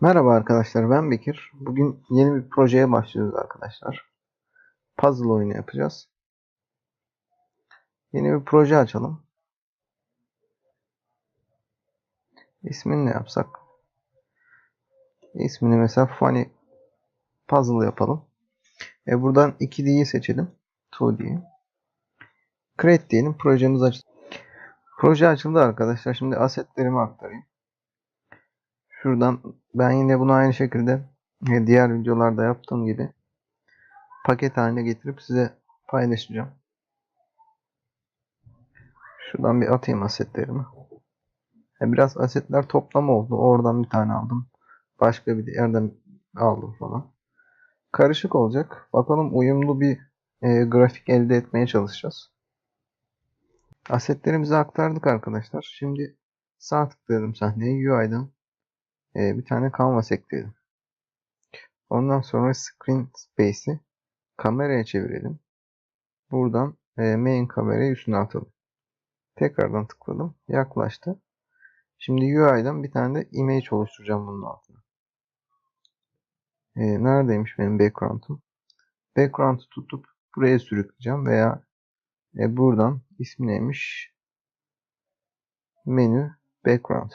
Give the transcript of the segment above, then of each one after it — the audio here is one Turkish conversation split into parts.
Merhaba arkadaşlar ben Bekir. Bugün yeni bir projeye başlıyoruz arkadaşlar. Puzzle oyunu yapacağız. Yeni bir proje açalım. İsmini ne yapsak? İsmini mesela Funny Puzzle yapalım. E buradan 2D'yi seçelim. 2D'yi. Create diyelim. Projemiz açıldı. Proje açıldı arkadaşlar. Şimdi asetlerimi aktarayım. Şuradan ben yine bunu aynı şekilde e, diğer videolarda yaptığım gibi paket haline getirip size paylaşacağım. Şuradan bir atayım asetlerimi. E, Biraz asetler toplama oldu. Oradan bir tane aldım. Başka bir yerden aldım falan. Karışık olacak. Bakalım uyumlu bir e, grafik elde etmeye çalışacağız. Asetlerimizi aktardık arkadaşlar. Şimdi sağ tıklayalım sahneye. UI'dan e, bir tane canvas ekleyelim. Ondan sonra screen space'i kameraya çevirelim. Buradan e, main kamerayı üstüne atalım. Tekrardan tıkladım. Yaklaştı. Şimdi UI'dan bir tane de image oluşturacağım bunun altına. E, neredeymiş benim background'um? Background'u tutup buraya sürükleyeceğim veya e, buradan ismi neymiş? Menü background.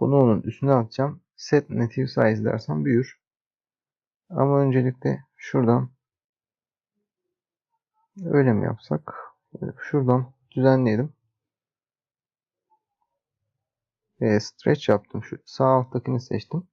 Bunu onun üstüne atacağım. Set native size dersem büyür. Ama öncelikle şuradan öyle mi yapsak? Şuradan düzenleyelim. E, stretch yaptım. Şu sağ alttakini seçtim.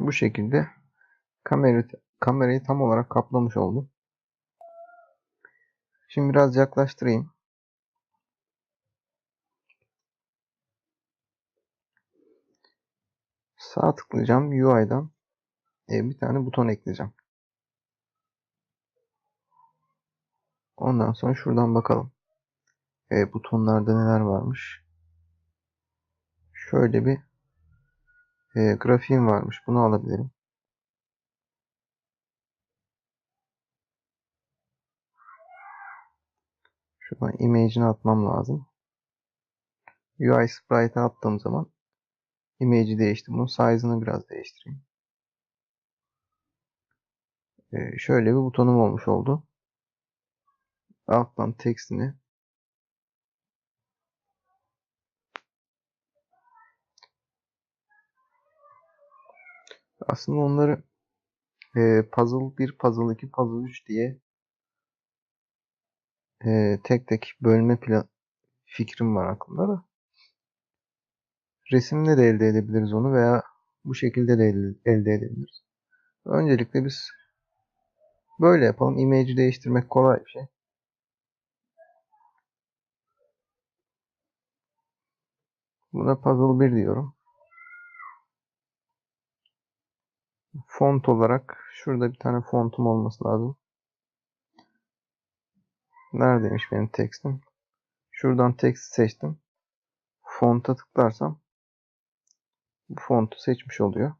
Bu şekilde kamerayı, kamerayı tam olarak kaplamış oldum. Şimdi biraz yaklaştırayım. Sağ tıklayacağım. UI'dan e, bir tane buton ekleyeceğim. Ondan sonra şuradan bakalım. E, butonlarda neler varmış. Şöyle bir e, grafiğim varmış. Bunu alabilirim. Şuradan image'ini atmam lazım. UI sprite'e attığım zaman image'i değişti. Bunun size'ını biraz değiştireyim. Ee, şöyle bir butonum olmuş oldu. Alttan tekstini aslında onları e, puzzle 1, puzzle 2, puzzle 3 diye e, tek tek bölme plan fikrim var aklımda da. Resimle de elde edebiliriz onu veya bu şekilde de elde, edebiliriz. Öncelikle biz böyle yapalım. Image'i değiştirmek kolay bir şey. Buna puzzle 1 diyorum. Font olarak şurada bir tane fontum olması lazım. Neredeymiş benim tekstim? Şuradan text seçtim. Fonta tıklarsam bu fontu seçmiş oluyor.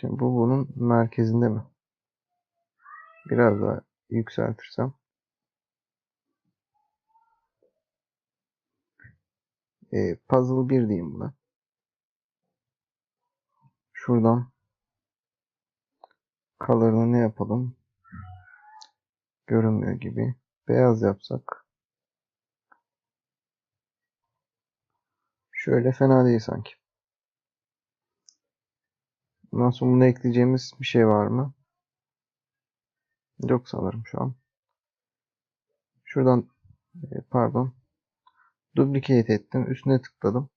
Şimdi bu bunun merkezinde mi? Biraz daha yükseltirsem. E, puzzle 1 diyeyim buna. Şuradan color'ını ne yapalım? Görünmüyor gibi. Beyaz yapsak. Şöyle fena değil sanki. Bundan sonra bunu ekleyeceğimiz bir şey var mı? Yok sanırım şu an. Şuradan e, pardon. Duplicate ettim. Üstüne tıkladım.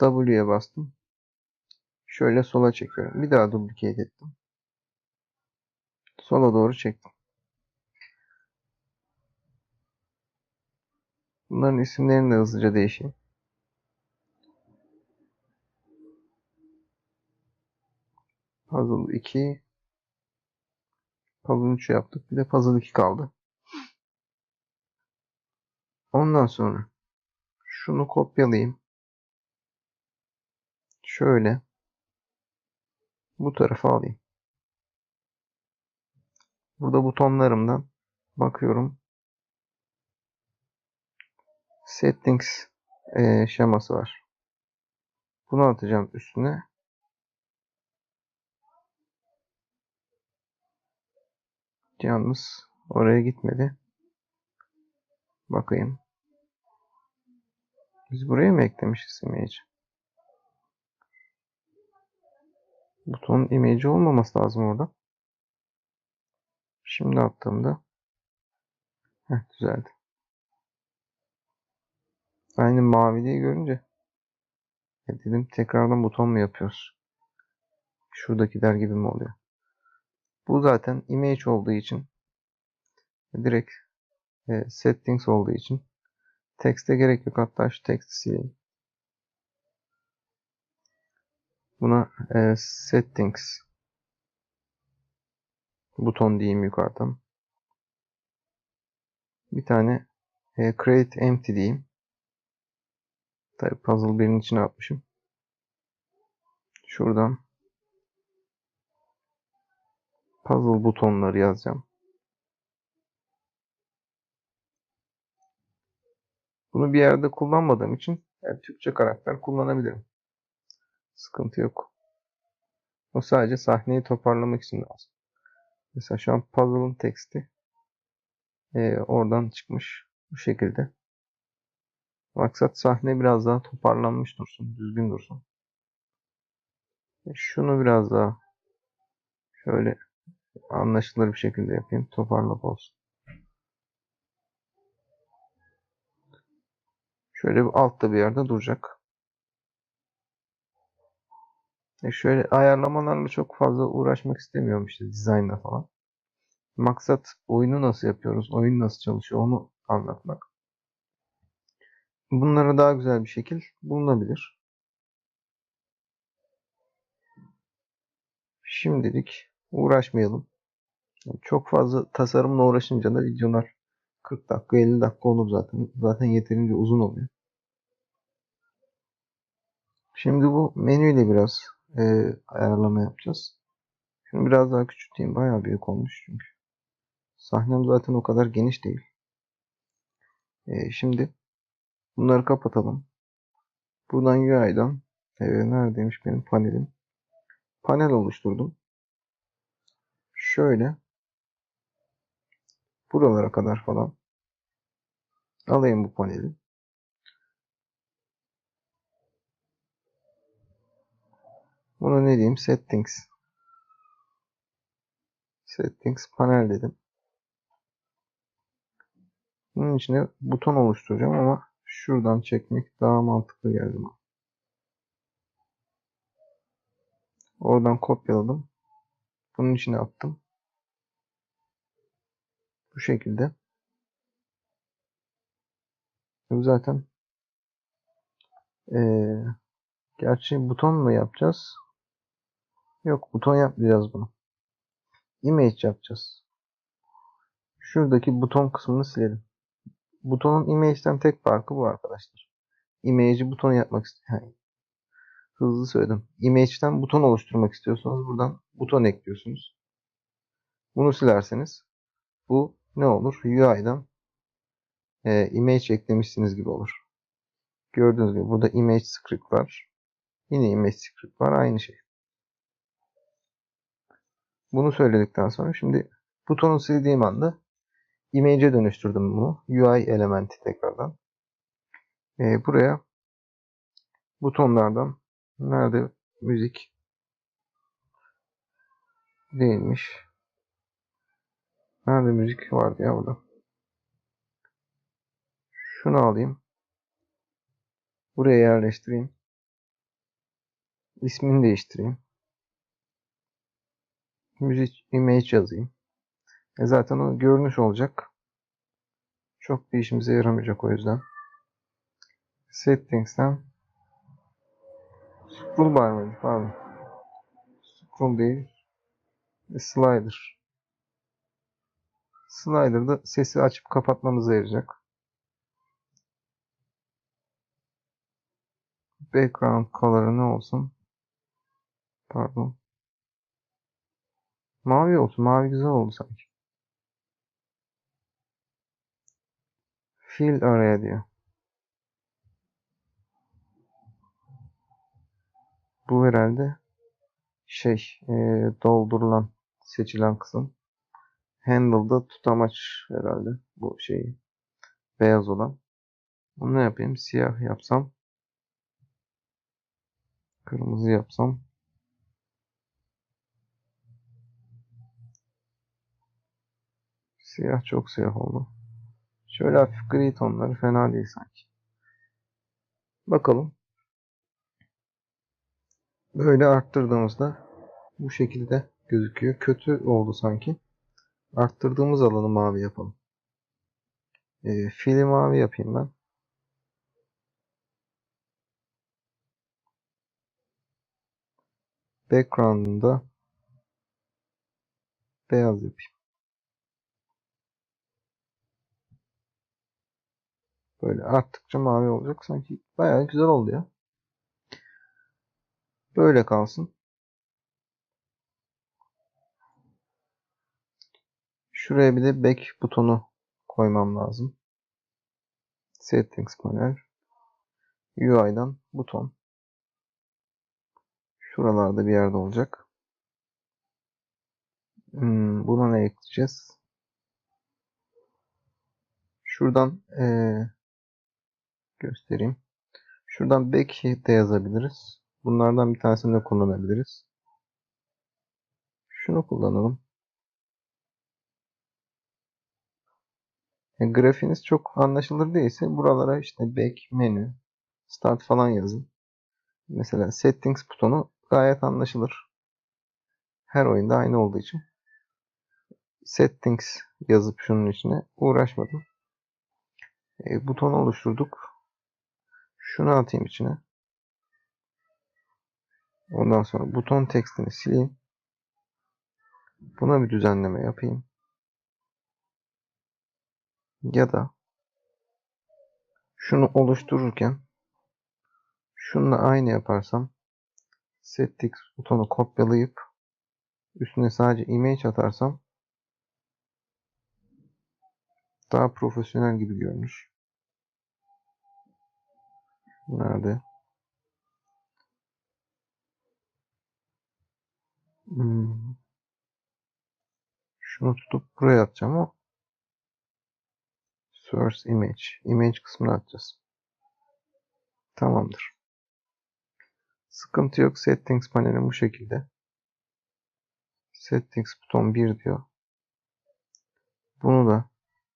W'ye bastım. Şöyle sola çekiyorum. Bir daha duplicate ettim. Sola doğru çektim. Bunların isimlerini de hızlıca değişeyim. Puzzle 2 Puzzle 3 yaptık. Bir de Puzzle 2 kaldı. Ondan sonra şunu kopyalayayım. Şöyle bu tarafa alayım. Burada butonlarımdan bakıyorum. Settings e, şeması var. Bunu atacağım üstüne. Yalnız oraya gitmedi. Bakayım. Biz buraya mı eklemişiz image? Butonun image olmaması lazım orada. Şimdi attığımda Heh, düzeldi. Aynı maviliği görünce dedim tekrardan buton mu yapıyoruz? Şuradakiler gibi mi oluyor? Bu zaten image olduğu için direkt e, settings olduğu için text'e gerek yok. Hatta şu text'i sileyim. Buna e, settings buton diyeyim yukarıdan. Bir tane e, create empty diyeyim. Tabi puzzle birinin içine atmışım. Şuradan puzzle butonları yazacağım. Bunu bir yerde kullanmadığım için yani Türkçe karakter kullanabilirim. Sıkıntı yok. O sadece sahneyi toparlamak için lazım. Mesela şu an puzzle'ın teksti e, oradan çıkmış. Bu şekilde. Maksat sahne biraz daha toparlanmış dursun. Düzgün dursun. E, şunu biraz daha şöyle anlaşılır bir şekilde yapayım. Toparlak olsun. Şöyle bir altta bir yerde duracak. E şöyle ayarlamalarla çok fazla uğraşmak istemiyorum işte dizaynla falan. Maksat oyunu nasıl yapıyoruz, oyun nasıl çalışıyor onu anlatmak. Bunlara daha güzel bir şekil bulunabilir. Şimdilik uğraşmayalım. Çok fazla tasarımla uğraşınca da videolar 40 dakika 50 dakika olur zaten. Zaten yeterince uzun oluyor. Şimdi bu menüyle biraz e, ayarlama yapacağız. Şunu biraz daha küçülteyim. Bayağı büyük olmuş çünkü. Sahnem zaten o kadar geniş değil. E, şimdi bunları kapatalım. Buradan UI'dan e, neredeymiş benim panelim? Panel oluşturdum. Şöyle buralara kadar falan alayım bu paneli. Buna ne diyeyim? Settings. Settings panel dedim. Bunun içine buton oluşturacağım ama şuradan çekmek daha mantıklı geldi bana. Oradan kopyaladım. Bunun içine attım. Bu şekilde. Zaten ee, gerçi buton mu yapacağız? Yok buton yapmayacağız bunu. Image yapacağız. Şuradaki buton kısmını silelim. Butonun image'den tek farkı bu arkadaşlar. Image'i buton yapmak istiyorum. Hızlı söyledim. Image'den buton oluşturmak istiyorsanız buradan buton ekliyorsunuz. Bunu silerseniz bu ne olur? UI'dan e, image eklemişsiniz gibi olur. Gördüğünüz gibi burada image script var. Yine image script var. Aynı şey. Bunu söyledikten sonra şimdi butonu sildiğim anda image'e dönüştürdüm bunu. UI elementi tekrardan. Ee, buraya butonlardan nerede müzik değilmiş. Nerede müzik vardı ya burada. Şunu alayım. Buraya yerleştireyim. İsmini değiştireyim müzik image yazayım. E zaten o görünüş olacak. Çok bir işimize yaramayacak o yüzden. Settings'ten Scroll bar mıydı? Pardon. Scroll değil. E, slider. Slider'da sesi açıp kapatmanıza yarayacak. Background color'ı ne olsun? Pardon. Mavi olsun. Mavi güzel oldu sanki. Fiil oraya diyor. Bu herhalde şey e, doldurulan seçilen kısım. Handle'da tutamaç herhalde bu şeyi. Beyaz olan. Bunu yapayım? Siyah yapsam. Kırmızı yapsam. Siyah çok siyah oldu. Şöyle hafif gri tonları fena değil sanki. Bakalım. Böyle arttırdığımızda bu şekilde gözüküyor. Kötü oldu sanki. Arttırdığımız alanı mavi yapalım. E, fili mavi yapayım ben. Background'ında beyaz yapayım. Böyle arttıkça mavi olacak. Sanki bayağı güzel oldu ya. Böyle kalsın. Şuraya bir de back butonu koymam lazım. Settings panel. UI'dan buton. Şuralarda bir yerde olacak. Hmm, buna ne ekleyeceğiz? Şuradan ee, göstereyim. Şuradan back de yazabiliriz. Bunlardan bir tanesini de kullanabiliriz. Şunu kullanalım. E, grafiğiniz çok anlaşılır değilse buralara işte back, menü, start falan yazın. Mesela settings butonu gayet anlaşılır. Her oyunda aynı olduğu için. Settings yazıp şunun içine uğraşmadım. E, buton oluşturduk. Şunu atayım içine. Ondan sonra buton tekstini sileyim. Buna bir düzenleme yapayım. Ya da şunu oluştururken şununla aynı yaparsam settings butonu kopyalayıp üstüne sadece image atarsam daha profesyonel gibi görünür. Nerede? Hmm. Şunu tutup buraya atacağım ama source image. Image kısmına atacağız. Tamamdır. Sıkıntı yok. Settings paneli bu şekilde. Settings buton 1 diyor. Bunu da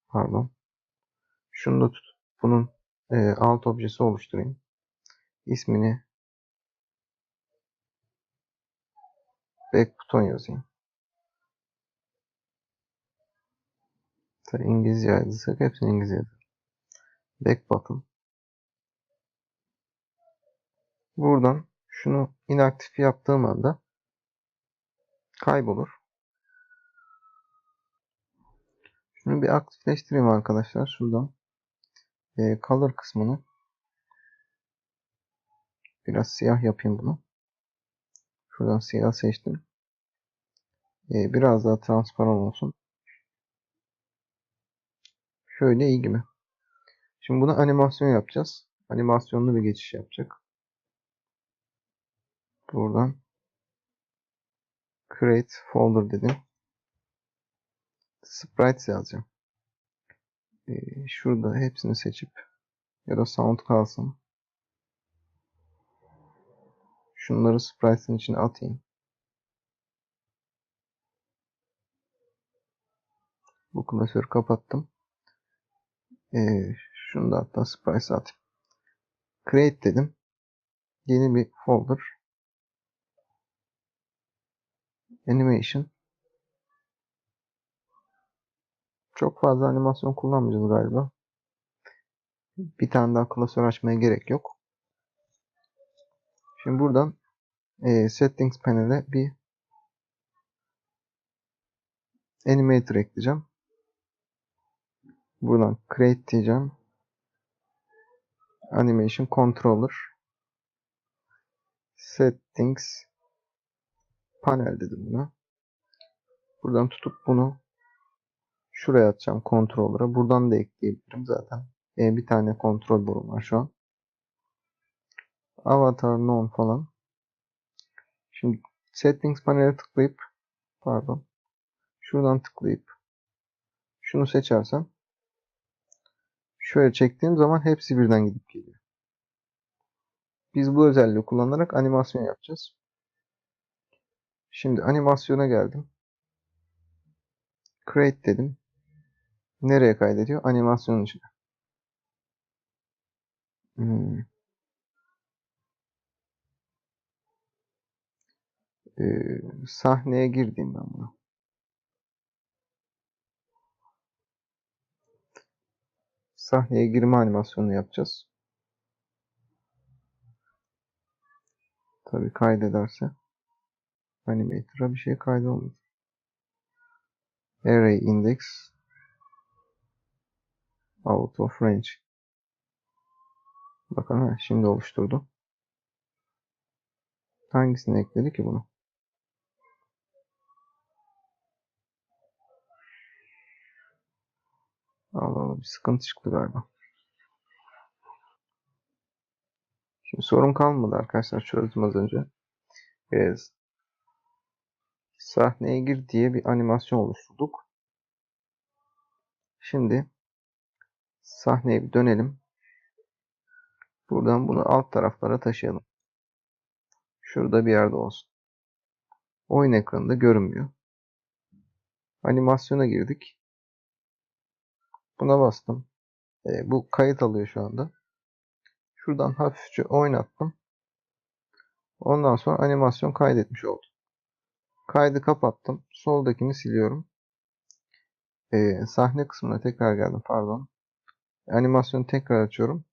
pardon. Şunu da tutup bunun e, alt objesi oluşturayım. İsmini back buton yazayım. İngilizce yazdıysak hepsini İngilizce yazarım. Back button. Buradan şunu inaktif yaptığım anda kaybolur. Şunu bir aktifleştireyim arkadaşlar. Şuradan e, color kısmını biraz siyah yapayım bunu. Şuradan siyah seçtim. E, biraz daha transparan olsun. Şöyle iyi gibi. Şimdi buna animasyon yapacağız. Animasyonlu bir geçiş yapacak. Buradan create folder dedim. Sprites yazacağım. Ee, şurada hepsini seçip ya da sound kalsın. Şunları sprites'in içine atayım. Bu klasörü kapattım. Ee, şunu da hatta sprite atayım. Create dedim. Yeni bir folder. Animation. Çok fazla animasyon kullanmayacağız galiba. Bir tane daha klasör açmaya gerek yok. Şimdi buradan e, Settings panel'e bir Animator ekleyeceğim. Buradan Create diyeceğim. Animation Controller Settings Panel dedim buna. Buradan tutup bunu şuraya atacağım Controller'a. Buradan da ekleyebilirim zaten. E, bir tane kontrol borum var şu an. Avatar non falan. Şimdi settings panele tıklayıp pardon şuradan tıklayıp şunu seçersem şöyle çektiğim zaman hepsi birden gidip geliyor. Biz bu özelliği kullanarak animasyon yapacağız. Şimdi animasyona geldim. Create dedim. Nereye kaydediyor? Animasyonun içine. Hmm. Ee, sahneye girdiğim ben buna. Sahneye girme animasyonunu yapacağız. Tabii kaydederse animator'a bir şey kaydolmuyor. Array index out of range. Bakın şimdi oluşturdu. Hangisini ekledi ki bunu? Allah Allah bir sıkıntı çıktı galiba. Şimdi sorun kalmadı arkadaşlar çözdüm az önce. Evet. Sahneye gir diye bir animasyon oluşturduk. Şimdi sahneye bir dönelim. Buradan bunu alt taraflara taşıyalım. Şurada bir yerde olsun. Oyun ekranında görünmüyor. Animasyona girdik. Buna bastım. E, bu kayıt alıyor şu anda. Şuradan hafifçe oynattım. Ondan sonra animasyon kaydetmiş oldu. Kaydı kapattım. Soldakini siliyorum. E, sahne kısmına tekrar geldim. Pardon. Animasyonu tekrar açıyorum.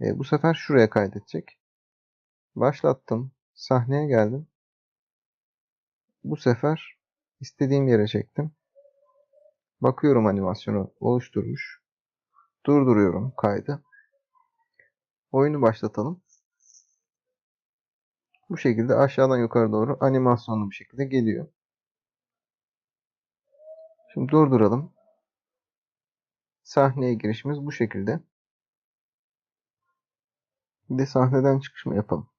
E, bu sefer şuraya kaydedecek. Başlattım. Sahneye geldim. Bu sefer istediğim yere çektim. Bakıyorum animasyonu oluşturmuş. Durduruyorum kaydı. Oyunu başlatalım. Bu şekilde aşağıdan yukarı doğru animasyonlu bir şekilde geliyor. Şimdi durduralım. Sahneye girişimiz bu şekilde. Bir de sahneden çıkış mı yapalım?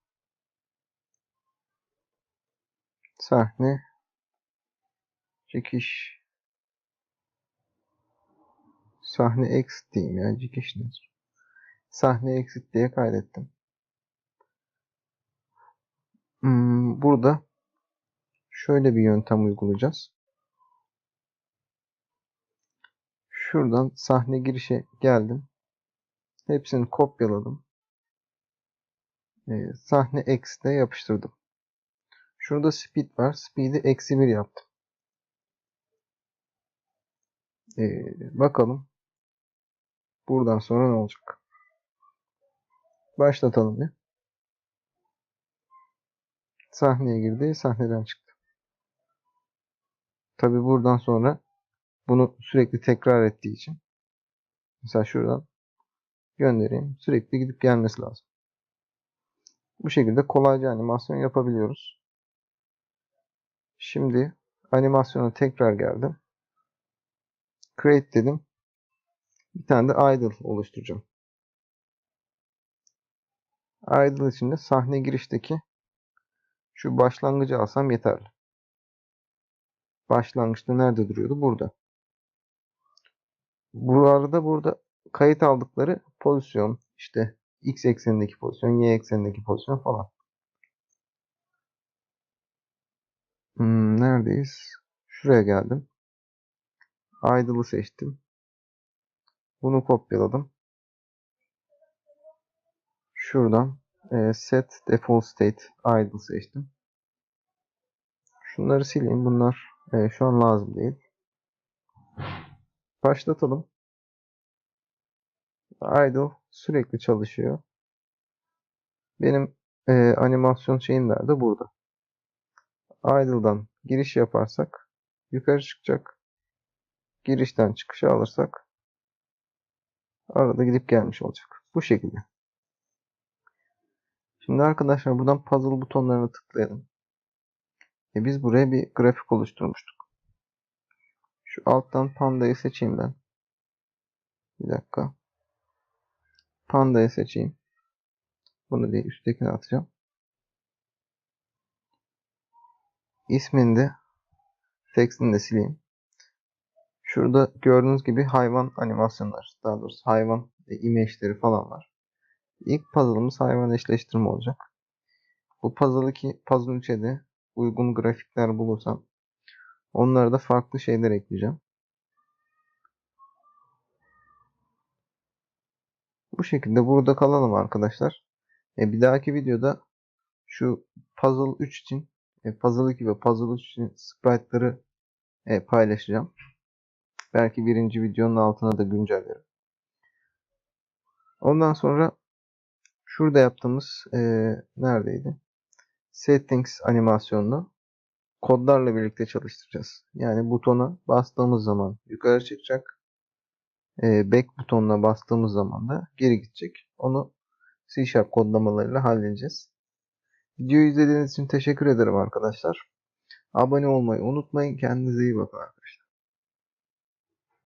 Sahne çekiş sahne exit diyeyim ya çekiş nedir? Sahne exit diye kaydettim. Hmm, burada şöyle bir yöntem uygulayacağız. Şuradan sahne girişe geldim. Hepsini kopyaladım. Ee, sahne exit'e yapıştırdım. Şurada speed var. Speed'i eksi 1 yaptım. Ee, bakalım. Buradan sonra ne olacak? Başlatalım bir. Sahneye girdi. Sahneden çıktı. Tabi buradan sonra bunu sürekli tekrar ettiği için mesela şuradan göndereyim. Sürekli gidip gelmesi lazım. Bu şekilde kolayca animasyon yapabiliyoruz. Şimdi animasyona tekrar geldim. Create dedim. Bir tane de idle oluşturacağım. Idle için de sahne girişteki şu başlangıcı alsam yeterli. Başlangıçta nerede duruyordu? Burada. Bu arada burada kayıt aldıkları pozisyon işte x eksenindeki pozisyon, y eksenindeki pozisyon falan. Hmm, neredeyiz? Şuraya geldim. Idle'ı seçtim. Bunu kopyaladım. Şuradan e, set default state idle seçtim. Şunları sileyim. Bunlar e, şu an lazım değil. Başlatalım. Idle sürekli çalışıyor. Benim e, animasyon şeyim nerede? Burada. Idle'dan giriş yaparsak yukarı çıkacak. Girişten çıkışı alırsak arada gidip gelmiş olacak. Bu şekilde. Şimdi arkadaşlar buradan puzzle butonlarına tıklayalım. E biz buraya bir grafik oluşturmuştuk. Şu alttan pandayı seçeyim ben. Bir dakika. Pandayı seçeyim. Bunu değil üsttekine atacağım. ismini de tekstini de sileyim. Şurada gördüğünüz gibi hayvan animasyonlar, daha doğrusu hayvan e, image'leri falan var. İlk puzzle'ımız hayvan eşleştirme olacak. Bu puzzle 2, puzzle 3'e de uygun grafikler bulursam onlara da farklı şeyler ekleyeceğim. Bu şekilde burada kalalım arkadaşlar. E, bir dahaki videoda şu puzzle 3 için e, puzzle 2 ve puzzle 3 için sprite'ları e, paylaşacağım. Belki birinci videonun altına da güncellerim. Ondan sonra şurada yaptığımız e, neredeydi? Settings animasyonunu kodlarla birlikte çalıştıracağız. Yani butona bastığımız zaman yukarı çıkacak. E, back butonuna bastığımız zaman da geri gidecek. Onu C Sharp kodlamalarıyla halledeceğiz. Videoyu izlediğiniz için teşekkür ederim arkadaşlar. Abone olmayı unutmayın. Kendinize iyi bakın arkadaşlar.